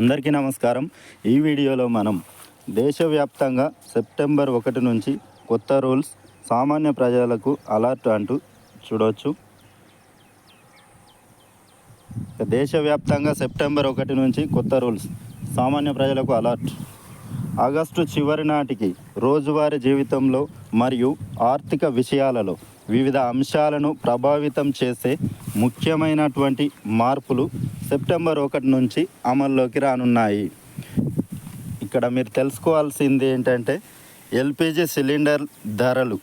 అందరికీ నమస్కారం. ఈ వీడియోలో మనం దేశవ్యాప్తంగా సెప్టెంబర్ ఒకటి నుంచి కొత్త రూల్స్ సామాన్య ప్రజలకు అలర్ట్ అంటూ చూడవచ్చు దేశవ్యాప్తంగా సెప్టెంబర్ ఒకటి నుంచి కొత్త రూల్స్ సామాన్య ప్రజలకు అలర్ట్. ఆగస్టు చివరి నాటికి రోజువారీ జీవితంలో మరియు ఆర్థిక విషయాలలో వివిధ అంశాలను ప్రభావితం చేసే ముఖ్యమైనటువంటి మార్పులు సెప్టెంబర్ ఒకటి నుంచి అమల్లోకి రానున్నాయి. ఇక్కడ మీరు తెలుసుకోవాల్సింది ఏంటంటే ఎల్పిజి సిలిండర్ ధరలు.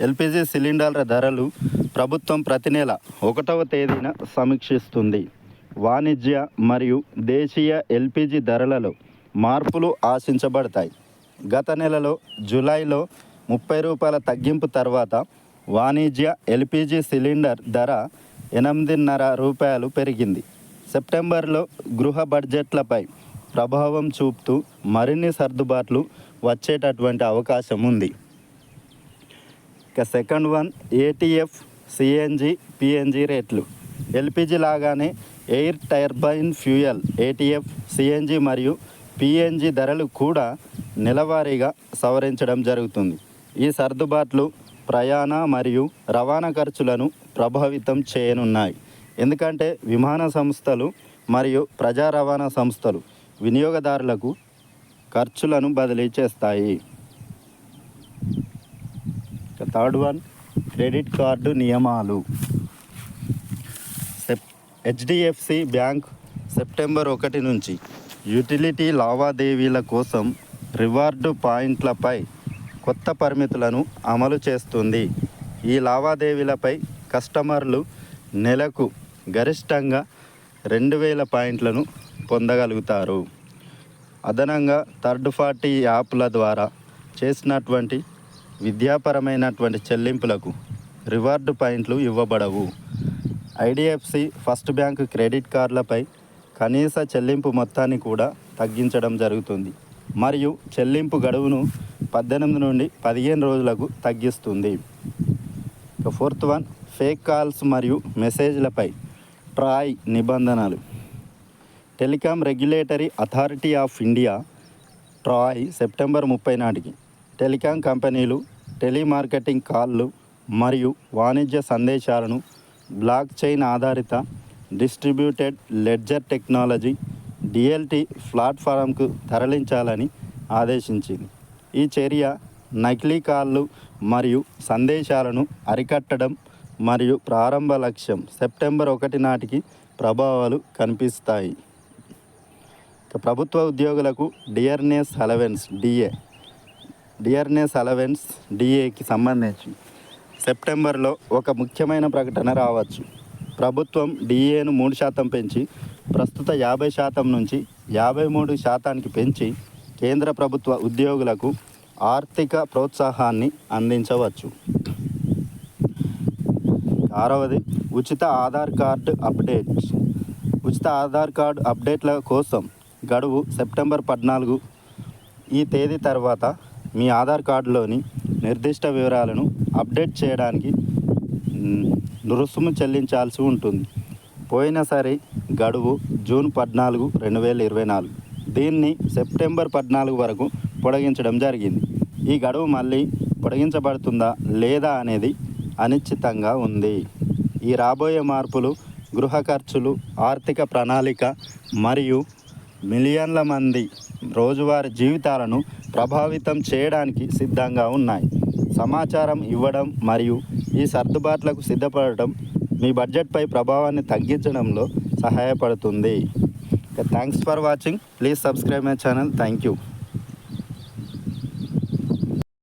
ఎల్పిజి సిలిండర్ల ధరలు ప్రభుత్వం ప్రతి నెల ఒకటవ తేదీన సమీక్షిస్తుంది. వాణిజ్య మరియు దేశీయ ఎల్పిజి ధరలలో మార్పులు ఆశించబడతాయి. గత నెలలో జూలైలో ముప్పై రూపాయల తగ్గింపు తర్వాత వాణిజ్య ఎల్పిజి సిలిండర్ ధర ఎనిమిదిన్నర రూపాయలు పెరిగింది. సెప్టెంబర్లో గృహ బడ్జెట్లపై ప్రభావం చూపుతూ మరిన్ని సర్దుబాట్లు వచ్చేటటువంటి అవకాశం ఉంది. ఇక second one ATF CNG PNG రేట్లు. ఎల్పిజి లాగానే air turbine fuel ATF CNG మరియు పిఎన్జి ధరలు కూడా నెలవారీగా సవరించడం జరుగుతుంది. ఈ సర్దుబాట్లు ప్రయాణ మరియు రవాణా ఖర్చులను ప్రభావితం చేయనున్నాయి. ఎందుకంటే విమాన సంస్థలు మరియు ప్రజా రవాణా సంస్థలు వినియోగదారులకు ఖర్చులను బదిలీ చేస్తాయి. థర్డ్ వన్ క్రెడిట్ కార్డు నియమాలు. సెప్ హెచ్డిఎఫ్సి బ్యాంక్ సెప్టెంబర్ ఒకటి నుంచి యుటిలిటీ లావాదేవీల కోసం రివార్డు పాయింట్లపై కొత్త పరిమితులను అమలు చేస్తుంది. ఈ లావాదేవీలపై కస్టమర్లు నెలకు గరిష్టంగా రెండు వేల పాయింట్లను పొందగలుగుతారు. అదనంగా థర్డ్ పార్టీ యాప్ల ద్వారా చేసినటువంటి విద్యాపరమైనటువంటి చెల్లింపులకు రివార్డు పాయింట్లు ఇవ్వబడవు. ఐడిఎఫ్సి ఫస్ట్ బ్యాంక్ క్రెడిట్ కార్డులపై కనీస చెల్లింపు మొత్తాన్ని కూడా తగ్గించడం జరుగుతుంది. మరియు చెల్లింపు గడువును పద్దెనిమిది నుండి పదిహేను రోజులకు తగ్గిస్తుంది. ఫోర్త్ వన్ ఫేక్ కాల్స్ మరియు మెసేజ్లపై ట్రాయ్ నిబంధనలు. Telecom regulatory authority of India TRAI September ముప్పై నాటికి. టెలికాం కంపెనీలు టెలిమార్కెటింగ్ కాల్లు మరియు వాణిజ్య సందేశాలను బ్లాక్ చైన్ ఆధారిత డిస్ట్రిబ్యూటెడ్ లెడ్జర్ టెక్నాలజీ డిఎల్టీ ప్లాట్ఫారంకు తరలించాలని ఆదేశించింది. ఈ చర్య నకిలీ కాళ్ళు మరియు సందేశాలను అరికట్టడం మరియు ప్రారంభ లక్ష్యం సెప్టెంబర్ ఒకటి నాటికి ప్రభావాలు కనిపిస్తాయి. ప్రభుత్వ ఉద్యోగులకు dearness allowance DA. Dearness allowance డిఏకి సంబంధించి సెప్టెంబర్లో ఒక ముఖ్యమైన ప్రకటన రావచ్చు. ప్రభుత్వం డిఏను మూడు శాతం పెంచి ప్రస్తుత యాభై శాతం నుంచి యాభై మూడు శాతానికి పెంచి కేంద్ర ప్రభుత్వ ఉద్యోగులకు ఆర్థిక ప్రోత్సాహాన్ని అందించవచ్చు. ఆరవది ఉచిత ఆధార్ కార్డు అప్డేట్. ఉచిత ఆధార్ కార్డు అప్డేట్ల కోసం గడువు సెప్టెంబర్ పద్నాలుగు. ఈ తేదీ తర్వాత మీ ఆధార్ కార్డులోని నిర్దిష్ట వివరాలను అప్డేట్ చేయడానికి రుసుము చెల్లించాల్సి ఉంటుంది. పోయినసారి గడువు జూన్ పద్నాలుగు రెండు వేల ఇరవై నాలుగు. దీన్ని సెప్టెంబర్ పద్నాలుగు వరకు పొడిగించడం జరిగింది. ఈ గడువు మళ్ళీ పొడిగించబడుతుందా లేదా అనేది అనిశ్చితంగా ఉంది. ఈ రాబోయే మార్పులు గృహ ఖర్చులు ఆర్థిక ప్రణాళిక మరియు మిలియన్ల మంది రోజువారీ జీవితాలను ప్రభావితం చేయడానికి సిద్ధంగా ఉన్నాయి. సమాచారం ఇవ్వడం మరియు ఈ సర్దుబాట్లకు సిద్ధపడటం మీ బడ్జెట్పై ప్రభావాన్ని తగ్గించడంలో సహాయపడుతుంది. Thanks for watching. Please subscribe my channel. Thank you.